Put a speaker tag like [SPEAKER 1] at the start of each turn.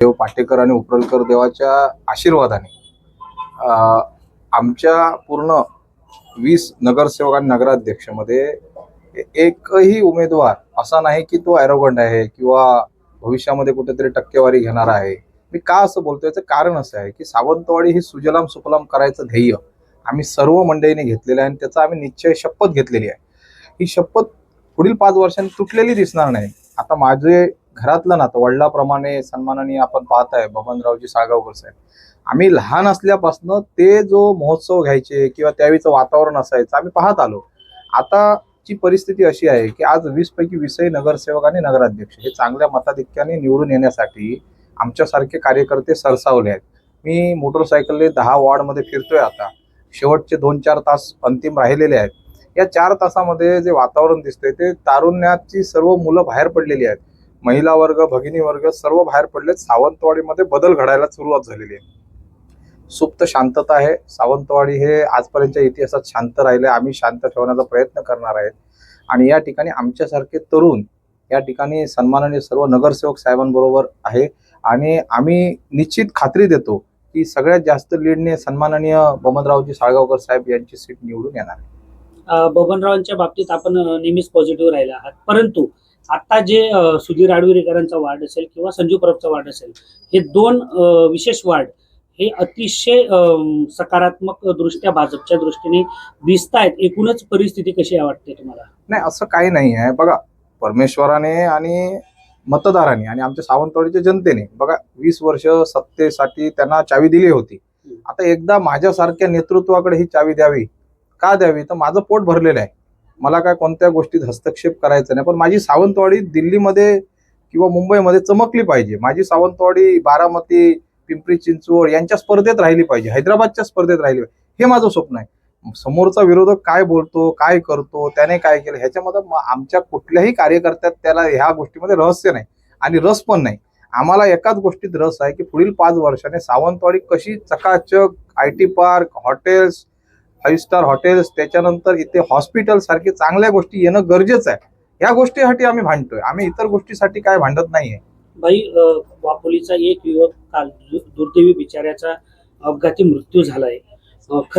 [SPEAKER 1] देव पाटेकर आणि उपरलकर देवाच्या आशीर्वादाने आमच्या पूर्ण वीस नगरसेवक आणि नगराध्यक्षमध्ये एकही उमेदवार असा नाही की तो ॲरोगंट आहे किंवा भविष्यामध्ये कुठेतरी टक्केवारी घेणार आहे. मी का असं बोलतो याचं कारण असं आहे की सावंतवाडी ही सुजलाम सुफलाम करायचं ध्येय आम्ही सर्व मंडळीने घेतलेलं आहे आणि त्याचा आम्ही निश्चय शपथ घेतलेली आहे. ही शपथ पुढील पाच वर्षांनी तुटलेली दिसणार नाही. आता माझे घरातलं नातं वडिलाप्रमाणे सन्मानाने आपण पाहत आहे बबनरावजी साळगावकर साहेब. आम्ही लहान असल्यापासनं ते जो महोत्सव घ्यायचे किंवा त्यावेळीचं वातावरण असायचं आम्ही पाहत आलो. आताची परिस्थिती अशी आहे की आज वीसपैकी वीसही नगरसेवक आणि नगराध्यक्ष हे चांगल्या मताधिक्याने निवडून येण्यासाठी आमच्यासारखे कार्यकर्ते सरसावले आहेत. मी मोटरसायकलने दहा वॉर्डमध्ये फिरतोय आता. शेवटचे दोन चार तास अंतिम राहिलेले आहेत. या चार तासामध्ये जे वातावरण दिसतंय ते तारुण्याची सर्व मुलं बाहेर पडलेली आहेत. महिला वर्ग भगिनी वर्ग सर्व बाहेर पडलेत. सावंतवाडीमध्ये बदल घडायला सुरुवात झालेली आहे. सुप्त शांतता आहे. सावंतवाडी हे आजपर्यंतच्या इतिहासात शांत राहिले. आम्ही शांत ठेवण्याचा प्रयत्न करणार आहेत. आणि या ठिकाणी आमच्यासारखे तरुण या ठिकाणी सन्मानाने सर्व नगरसेवक साहेबांबरोबर आहे. आणि आम्ही निश्चित खात्री देतो की सगळ्यात जास्त लीडने सन्माननीय बबनरावजी साळगावकर साहेब यांची सीट निवडून येणार
[SPEAKER 2] बबनरावांच्या बाबतीत आपण नेहमीच पॉझिटिव्ह राहिला आहात. परंतु आता जे सुधीर आडविरेकरांचा वार्ड असेल किंवा संजू परबचा वार्ड असेल हे दोन विशेष वार्ड हे अतिशय सकारात्मक दृष्ट्या भाजपच्या दृष्टीने दिसत आहेत एकूणच परिस्थिती कशी आहे वाटते तुम्हाला?
[SPEAKER 1] नाही असं काही नाही आहे. बघा परमेश्वराने आणि मतदारांनी आणि आमच्या सावंतवाडीच्या जनतेने बघा वीस वर्ष सत्तेसाठी त्यांना चावी दिली होती. आता एकदा माझ्यासारख्या नेतृत्वाकडे ही चावी द्यावी का द्यावी? तर माझं पोट भरलेलं आहे. मला काय कोणत्या गोष्टीत हस्तक्षेप करायचा नाही पण माझी सावंतवाडी दिल्लीमध्ये किंवा मुंबईमध्ये चमकली पाहिजे. माझी सावंतवाडी बारामती पिंपरी चिंचवड यांच्या स्पर्धेत राहिली पाहिजे हैदराबादच्या स्पर्धेत राहिली पाहिजे. हे माझं स्वप्न आहे. समोरचा विरोधक काय बोलतो काय करतो त्याने काय केलं ह्याच्यामध्ये आमच्या कुठल्याही कार्यकर्त्यात त्याला ह्या गोष्टीमध्ये रहस्य नाही आणि रस पण नाही. आम्हाला एकाच गोष्टीत रस आहे की पुढील पाच वर्षाने सावंतवाडी कशी चकाचक I T park hotels five star hotels त्याच्यानंतर इथे हॉस्पिटल सारखे चांगल्या गोष्टी येणं गरजेचं आहे. या गोष्टीसाठी आम्ही भांडतोय. आम्ही इतर गोष्टीसाठी काय भांडत नाहीये.
[SPEAKER 2] भाई वापोलीचा एक युवक काल दुर्दैवी बिचाऱ्याचा अपघाती मृत्यू झालाय. खरं